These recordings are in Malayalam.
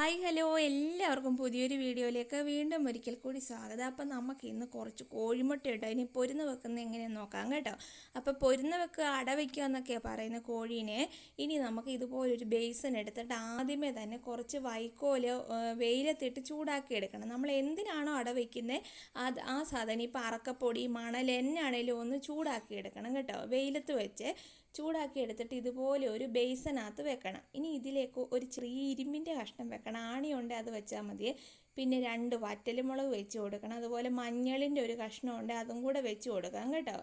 Hi hello. എല്ലാവർക്കും പുതിയൊരു വീഡിയോയിലേക്ക് വീണ്ടും ഒരിക്കൽ കൂടി സ്വാഗതം. അപ്പം നമുക്ക് ഇന്ന് കുറച്ച് കോഴിമുട്ട കേട്ടോ ഇനി പൊരുന്ന് വെക്കുന്നത് എങ്ങനെയെന്ന് നോക്കാം കേട്ടോ. അപ്പോൾ പൊരുന്ന് വെക്കുക അട വയ്ക്കുക എന്നൊക്കെയാണ് പറയുന്ന കോഴീനെ ഇനി നമുക്ക് ഇതുപോലൊരു ബേസൺ എടുത്തിട്ട് ആദ്യമേ തന്നെ കുറച്ച് വൈക്കോൽ വെയിലത്തിട്ട് ചൂടാക്കി എടുക്കണം. നമ്മൾ എന്തിനാണോ അട വയ്ക്കുന്നത് അത് ആ സാധനം ഇപ്പോൾ അറക്കപ്പൊടി മണൽ എന്നാണേലും ഒന്ന് ചൂടാക്കി എടുക്കണം കേട്ടോ. വെയിലത്ത് വെച്ച് ചൂടാക്കി എടുത്തിട്ട് ഇതുപോലെ ഒരു ബേസനകത്ത് വെക്കണം. ഇനി ഇതിലേക്ക് ഒരു ചെറിയ ഇരുമ്പിന്റെ കഷ്ണം വെക്കണം. ആണിയുണ്ട് അത് വെച്ചാൽ മതി. പിന്നെ രണ്ട് വറ്റലുമുളക് വെച്ച് കൊടുക്കണം. അതുപോലെ മഞ്ഞളിന്റെ ഒരു കഷ്ണമുണ്ട് അതും കൂടെ വെച്ച് കൊടുക്കാം കേട്ടോ.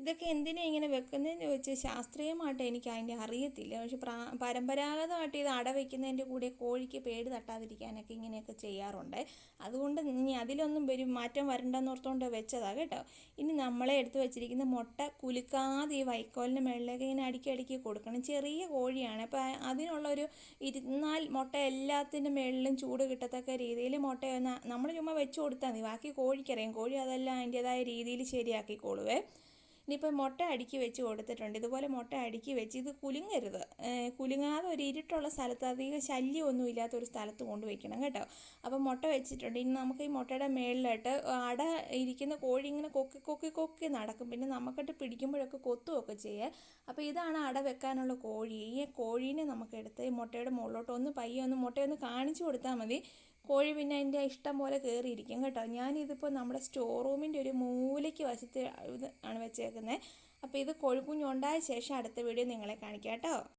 ഇതൊക്കെ എന്തിനാ ഇങ്ങനെ വെക്കുന്നതെന്ന് ചോദിച്ചാൽ ശാസ്ത്രീയമായിട്ട് എനിക്ക് അതിന്റെ അറിയത്തില്ല. പക്ഷെ പ്രാ പരമ്പരാഗതമായിട്ട് ഇത് അട വയ്ക്കുന്നതിന്റെ കൂടെ കോഴിക്ക് പേട് തട്ടാതിരിക്കാനൊക്കെ ഇങ്ങനെയൊക്കെ ചെയ്യാറുണ്ട്. അതുകൊണ്ട് ഇനി അതിലൊന്നും ഒരു മാറ്റം വരണ്ടെന്ന് ഓർത്തുകൊണ്ട് വെച്ചതാണ് കേട്ടോ. ഇനി നമ്മളെ എടുത്തു വെച്ചിരിക്കുന്ന മുട്ട കുലുക്കാതെ ഈ വൈക്കോലിന്റെ മുകളിലേക്ക് ഇങ്ങനെ അടുക്കി അടുക്കി കൊടുക്കണം. ചെറിയ കോഴിയാണ്. അപ്പോൾ അതിനുള്ള ഒരു ഇരുന്നാൽ മുട്ട എല്ലാത്തിന്റെ മുകളിലും ചൂട് കിട്ടത്തക്ക രീതിയിൽ മുട്ടയൊന്ന് നമ്മൾ ചുമ്മാ വെച്ച് കൊടുത്താൽ മതി. ബാക്കി കോഴിക്കറിയാം. കോഴി അതെല്ലാം അതിന്റേതായ രീതിയിൽ ശരിയാക്കിക്കോളുവേ. ഇനിയിപ്പോൾ മുട്ട അടുക്കി വെച്ച് കൊടുത്തിട്ടുണ്ട്. ഇതുപോലെ മുട്ട അടുക്കി വെച്ച് ഇത് കുലുങ്ങരുത്. കുലുങ്ങാതെ ഒരു ഇരുട്ടുള്ള സ്ഥലത്ത് അധികം ശല്യമൊന്നും ഇല്ലാത്ത ഒരു സ്ഥലത്ത് കൊണ്ടുവയ്ക്കണം കേട്ടോ. അപ്പോൾ മുട്ട വെച്ചിട്ടുണ്ട്. ഇനി നമുക്ക് ഈ മുട്ടയുടെ മേളിലായിട്ട് അട ഇരിക്കുന്ന കോഴി ഇങ്ങനെ കൊക്കി കൊക്കി കൊക്കി നടക്കും. പിന്നെ നമുക്കിട്ട് പിടിക്കുമ്പോഴൊക്കെ കൊത്തുമൊക്കെ ചെയ്യുക അപ്പോൾ ഇതാണ് അട വെക്കാനുള്ള കോഴി. ഈ കോഴീനെ നമുക്ക് ഈ മുട്ടയുടെ മുകളിലോട്ട് ഒന്ന് പയ്യെ ഒന്ന് മുട്ടയൊന്ന് കാണിച്ചു കൊടുത്താൽ മതി. കോഴി പിന്നെ അതിന്റെ ഇഷ്ടം പോലെ കയറിയിരിക്കും കേട്ടോ. ഞാനിതിപ്പോൾ നമ്മുടെ സ്റ്റോർ റൂമിന്റെ ഒരു മൂലയ്ക്ക് വശത്ത് ആണ് വെച്ചേക്കുന്നത് അപ്പോൾ ഇത് കോഴിക്കുഞ്ഞുണ്ടായ ശേഷം അടുത്ത വീഡിയോ നിങ്ങളെ കാണിക്കാം കേട്ടോ.